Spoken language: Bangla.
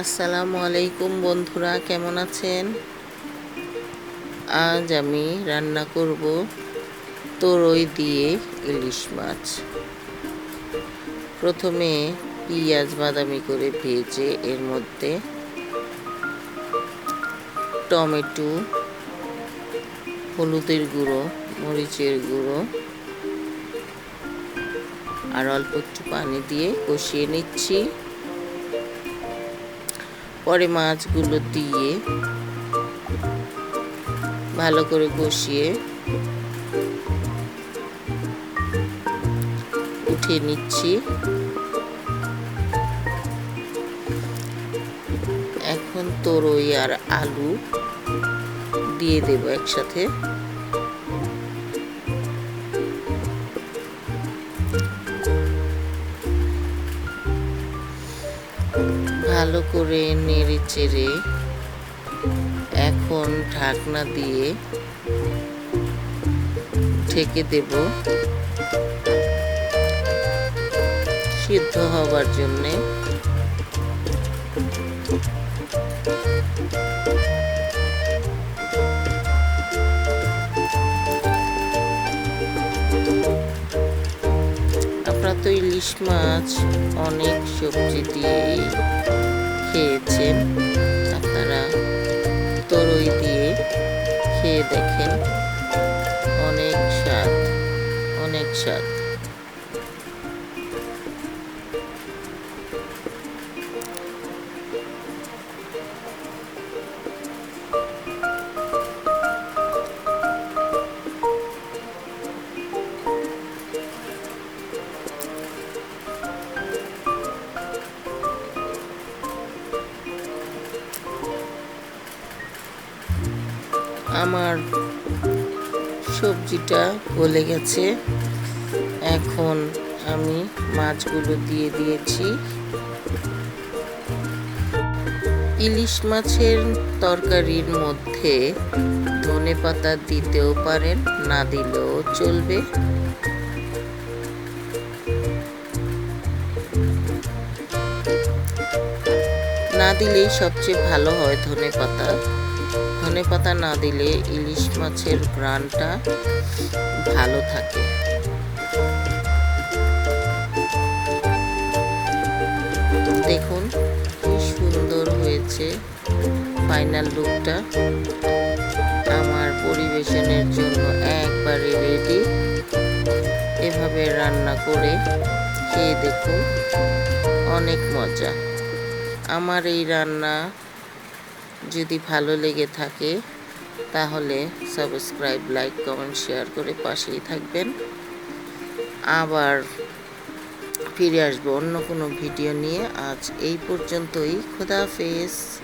আসসালামু আলাইকুম বন্ধুরা, কেমন আছেন? আজ আমি রান্না করব তরই দিয়ে ইলিশ মাছ। প্রথমে পেঁয়াজ বাদামি করে ভেজে এর মধ্যে টমেটো, হলুদের গুঁড়ো, মরিচের গুঁড়ো আর অল্প একটু পানি দিয়ে কষিয়ে নিচ্ছি। পরে মাছগুলো দিয়ে ভালো করে কষিয়ে উঠিয়ে নিচ্ছি। এখন তরই আর আলু দিয়ে দেব একসাথে। ভালো করে নেড়ে চেড়ে এখন ঢাকনা দিয়ে ঢেকে দেব। সিদ্ধ হবার জন্যে। তো ইলিশ মাছ অনেক সবজি দিয়ে খেয়েছেন আপনারা। তরই দিয়ে খেয়ে দেখেন, অনেক স্বাদ অনেক স্বাদ। আমার সবজিটা গলে গেছে। এখন আমি মাছগুলো দিয়ে দিয়েছি। ইলিশ মাছের তরকারির মধ্যে ধনে পাতা দিতেও পারেন, না দিলেও চলবে। না দিলেই সবচেয়ে ভালো হয় ধনে পাতা। ধনে পাতা না দিলে ইলিশ মাছের গ্রানটা ভালো থাকে। দেখুন কি সুন্দর হয়েছে ফাইনাল লুকটা। আমার পরিবেশনের জন্য একবারে রেডি। এভাবে রান্না করে খেয়ে দেখুন, অনেক মজা। আমার এই রান্না যদি ভালো লেগে থাকে, তাহলে সাবস্ক্রাইব, লাইক, কমেন্ট, শেয়ার করে পাশেই থাকবেন। আবার ফিরে আসব অন্য কোনো ভিডিও নিয়ে। আজ এই পর্যন্তই। খোদা হাফেজ।